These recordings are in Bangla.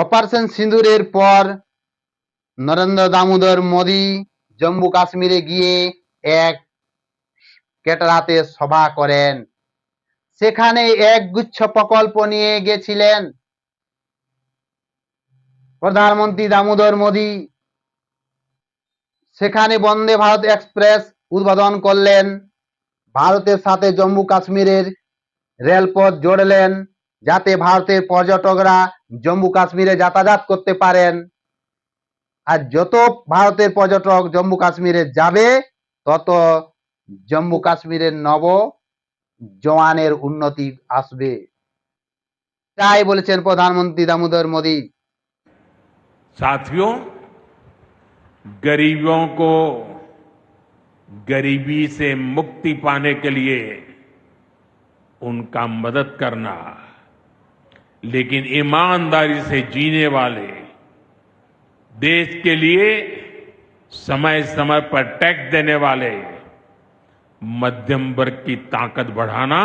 অপারেশন সিঁদুরের পর নরেন্দ্র দামোদর মোদী জম্মু কাশ্মীরে গিয়ে এক কেটরাতে সভা করেন। সেখানে এক গুচ্ছ প্রকল্প নিয়ে গেছিলেন। প্রধানমন্ত্রী দামোদর মোদী সেখানে বন্দে ভারত এক্সপ্রেস উদ্বোধন করলেন। ভারতের সাথে জম্মু কাশ্মীরের রেলপথ জোড়লেন। যাতে ভারতের পর্যটকরা জম্মু কাশ্মীরে যাতায়াত করতে পারেন আর যত ভারতের পর্যটক জম্মু কাশ্মীরে যাবে তত জম্মু কাশ্মীরের নব জওয়ানের উন্নতি আসবে তাই বলেছেন প্রধানমন্ত্রী দামোদর মোদী साथियों गरीबों को गरीबी से मुक्ति पाने के लिए उनका मदद करना लेकिन ईमानदारी से जीने वाले देश के लिए समय समय पर टैक्स देने वाले मध्यम वर्ग की ताकत बढ़ाना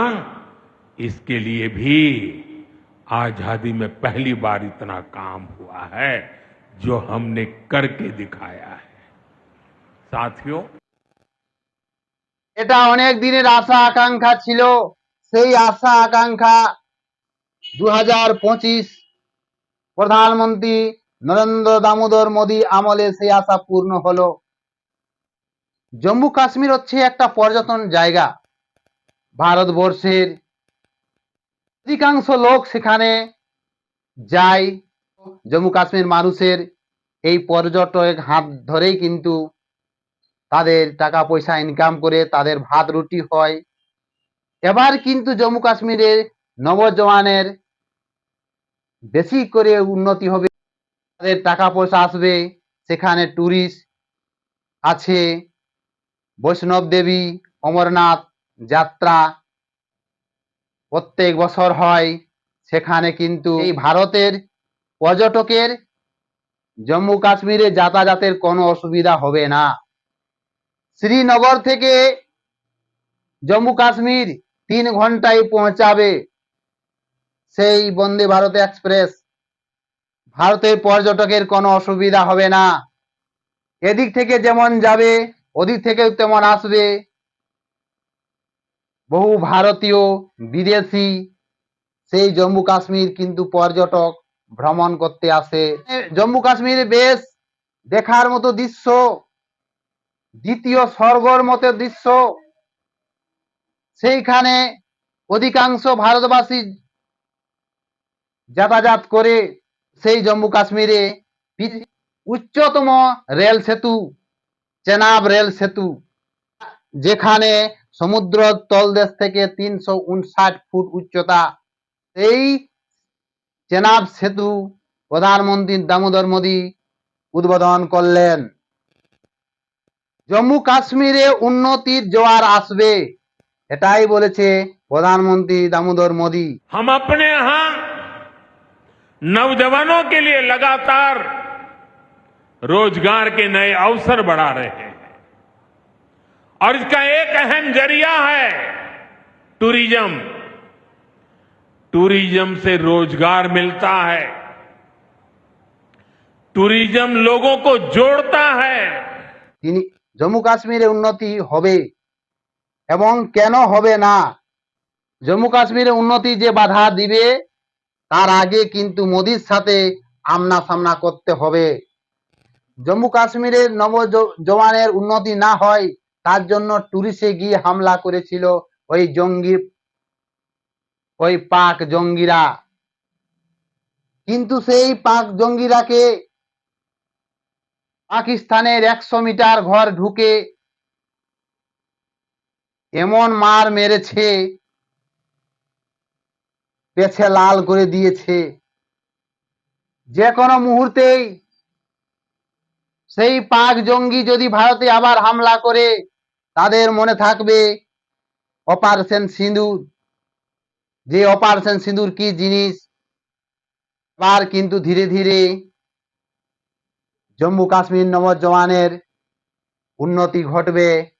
इसके लिए भी आजादी में पहली बार इतना काम हुआ है जो हमने करके दिखाया है साथियों এটা অনেক দিনের আশা আকাঙ্ক্ষা ছিল সেই আশা আকাঙ্ক্ষা দু হাজার পঁচিশ প্রধানমন্ত্রী নরেন্দ্র দামোদর মোদী আমলে সেই আশা পূর্ণ হলো। জম্মু কাশ্মীর হচ্ছে একটা পর্যটন জায়গা। ভারতবর্ষের অধিকাংশ লোক সেখানে যায়। জম্মু কাশ্মীর মানুষের এই পর্যটক হাত ধরেই কিন্তু তাদের টাকা পয়সা ইনকাম করে তাদের ভাত রুটি হয়। এবার কিন্তু জম্মু কাশ্মীরের নবজওয়ানের বেশি করে উন্নতি হবে। তাদের টাকা পয়সা আসবে, সেখানে ট্যুরিস্ট আছে, বৈষ্ণব দেবী, অমরনাথ যাত্রা প্রত্যেক বছর হয়। সেখানে কিন্তু এই ভারতের পর্যটকের জম্মু কাশ্মীরে যাতায়াতের কোনো অসুবিধা হবে না। শ্রীনগর থেকে জম্মু কাশ্মীর তিন ঘন্টায় পৌঁছাবে। সেই বন্দে ভারত এক্সপ্রেস। ভারতের পর্যটকের কোনো অসুবিধা হবে না। এদিক থেকে যেমন যাবে, ওদিক থেকেও তেমন আসবে। বহু ভারতীয়, বিদেশি, সেই জম্মু কাশ্মীর কিন্তু পর্যটক ভ্রমণ করতে আসে। জম্মু কাশ্মীরে বেশ দেখার মতো দৃশ্য, দ্বিতীয় স্বর্গর মতো দৃশ্য। সেইখানে অধিকাংশ ভারতবাসী যাতায়াত করে সেই জম্মু কাশ্মীরে পৃথি- উচ্চতম রেল সেতু চেনাব রেল সেতু যেখানে সমুদ্র তলদেশ থেকে তিনশো উনষাট ফুট উচ্চতা এই চেনাব সেতু প্রধানমন্ত্রী দামোদর মোদী উদ্বোধন করলেন জম্মু কাশ্মীরে উন্নতির জোয়ার আসবে এটাই বলেছে প্রধানমন্ত্রী দামোদর মোদী हम अपने यहां नौजवानों के लिए लगातार रोजगार के नए अवसर बढ़ा रहे हैं और इसका एक अहम जरिया है टूरिज्म टूरिज्म से रोजगार मिलता है टूरिज्म लोगों को जोड़ता है তিনি জম্মু কাশ্মীরে উন্নতি হবে এবং কেন হবে না জম্মু কাশ্মীরে উন্নতি যে বাধা দিবে তার আগে কিন্তু মোদির সাথে আমনা সামনা করতে হবে। জম্মু কাশ্মীরের নব জওয়ানের উন্নতি না হয়, তার জন্য টুরিস্টে গিয়ে হামলা করেছিল ওই জঙ্গি ওই পাক জঙ্গিরা। কিন্তু সেই পাক জঙ্গিরাকে পাকিস্তানের একশো মিটার ঘর ঢুকে এমন মার মেরেছে পেছে লাল করে দিয়েছে। যে কোনো মুহূর্তেই সেই পাক জঙ্গি যদি ভারতে আবার হামলা করে, তাদের মনে থাকবে অপারেশন সিঁদুর। যে অপারেশন সিঁদুর কি জিনিস? আবার কিন্তু ধীরে ধীরে জম্মু কাশ্মীর নবজওয়ানের উন্নতি ঘটবে।